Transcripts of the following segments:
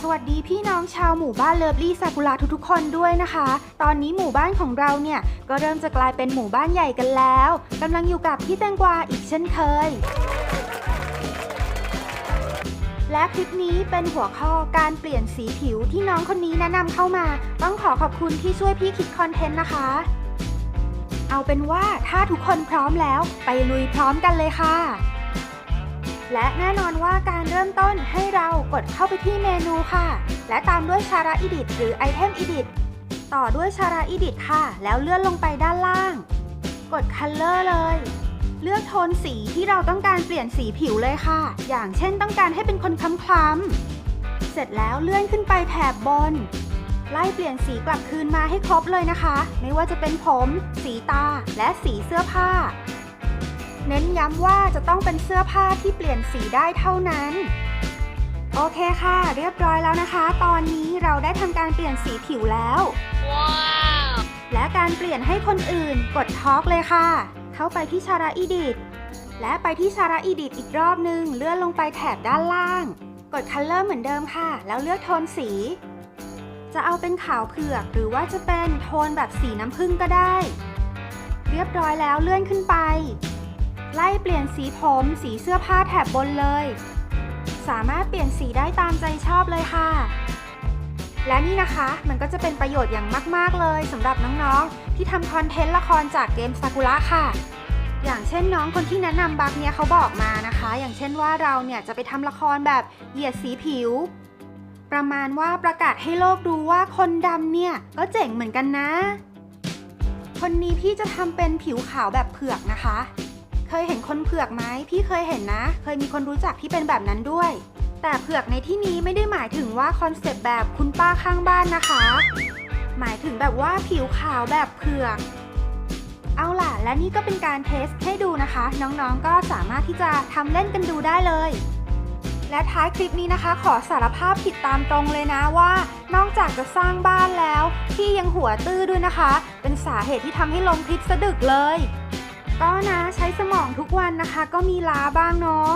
สวัสดีพี่น้องชาวหมู่บ้านเลิฟลี่ซากุระทุกๆคนด้วยนะคะ ตอนนี้หมู่บ้านของเราเนี่ย ก็เริ่มจะกลายเป็นหมู่บ้านใหญ่กันแล้วกำลังอยู่กับพี่แตงกวาอีกเช่นเคย และคลิปนี้เป็นหัวข้อการเปลี่ยนสีผิวที่น้องคนนี้แนะนำเข้ามา ต้องขอขอบคุณที่ช่วยพี่คิดคอนเทนต์นะคะ เอาเป็นว่าถ้าทุกคนพร้อมแล้ว ไปลุยพร้อมกันเลยค่ะ และแน่นอนว่าการเริ่มต้นให้เรากดเข้าไปที่เมนูค่ะ และตามด้วยชาระอิดิทหรือไอเทมอิดิทต่อด้วยชาระอิดิทค่ะ แล้วเลื่อนลงไปด้านล่าง กด Color เลย เลือกโทนสีที่เราต้องการเปลี่ยนสีผิวเลยค่ะ อย่างเช่นต้องการให้เป็นคนคล้ำๆเสร็จแล้วเลื่อนขึ้นไปแถบบน ไล่เปลี่ยนสีกลับคืนมาให้ครบเลยนะคะ ไม่ว่าจะเป็นผม สีตา และสีเสื้อผ้า เน้นย้ำว่าจะต้องเป็นเสื้อผ้าที่เปลี่ยนสีได้เท่านั้น โอเคค่ะ เรียบร้อยแล้วนะคะ ตอนนี้เราได้ทำการเปลี่ยนสีผิวแล้วและการเปลี่ยนให้คนอื่นกดทอล์กเลยค่ะ เข้าไปที่ชาระอีดิทและไปที่ชาระอีดิทอีกรอบนึง เลื่อนลงไปแถบด้านล่าง กดคัลเลอร์เหมือนเดิมค่ะ แล้วเลือกโทนสี จะเอาเป็นขาวเผือกหรือว่าจะเป็นโทนแบบสีน้ำผึ้งก็ได้ เรียบร้อยแล้วเลื่อนขึ้นไป ไล่เปลี่ยนสีผม สีเสื้อผ้าแถบบนเลย สามารถเปลี่ยนสีได้ตามใจชอบเลยค่ะ และนี่นะคะมันก็จะเป็นประโยชน์อย่างมาก ๆ เลยสำหรับน้องๆ ที่ทำคอนเทนต์ละครจากเกมซากุระค่ะ อย่างเช่นน้องคนที่แนะนำบักเนี่ยเขาบอกมานะคะ อย่างเช่นว่าเราเนี่ยจะไปทำละครแบบเหยียดสีผิว ประมาณว่าประกาศให้โลกดูว่าคนดำเนี่ยก็เจ๋งเหมือนกันนะ คนนี้พี่จะทำเป็นผิวขาวแบบเผือกนะคะ เคยเห็นคนเผือกไหมพี่เคยเห็นนะ เคยมีคนรู้จักที่เป็นแบบนั้นด้วย แต่เผือกในที่นี้ไม่ได้หมายถึงว่าคอนเซปต์แบบคุณป้าข้างบ้านนะคะ หมายถึงแบบว่าผิวขาวแบบเผือกเอาล่ะ และนี่ก็เป็นการเทสให้ดูนะคะ น้องๆ ก็สามารถที่จะทำเล่นกันดูได้เลย และท้ายคลิปนี้นะคะ ขอสารภาพผิดตามตรงเลยนะว่า นอกจากจะสร้างบ้านแล้ว พี่ยังหัวตื้อด้วยนะคะ เป็นสาเหตุที่ทำให้ลมพิษสะดึกเลย ก็นะใช้สมองทุกวันนะคะ ก็มีล้าบ้างเนาะ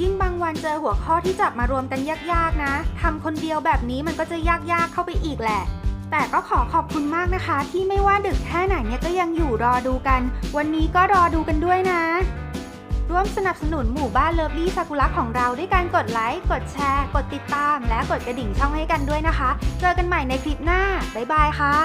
ยิ่งบางวันเจอหัวข้อที่จับมารวมกันยากๆนะทำคนเดียวแบบนี้มันก็จะยากๆเข้าไปอีกแหละ แต่ก็ขอขอบคุณมากนะคะ ที่ไม่ว่าดึกแค่ไหนเนี่ยก็ยังอยู่รอดูกัน วันนี้ก็รอดูกันด้วยนะ ร่วมสนับสนุนหมู่บ้านเลิฟลี่ซากุระของเราด้วยการกดไลค์กดแชร์ กดติดตาม และกดกระดิ่งช่องให้กันด้วยนะคะ เจอกันใหม่ในคลิปหน้าบ๊ายบายค่ะ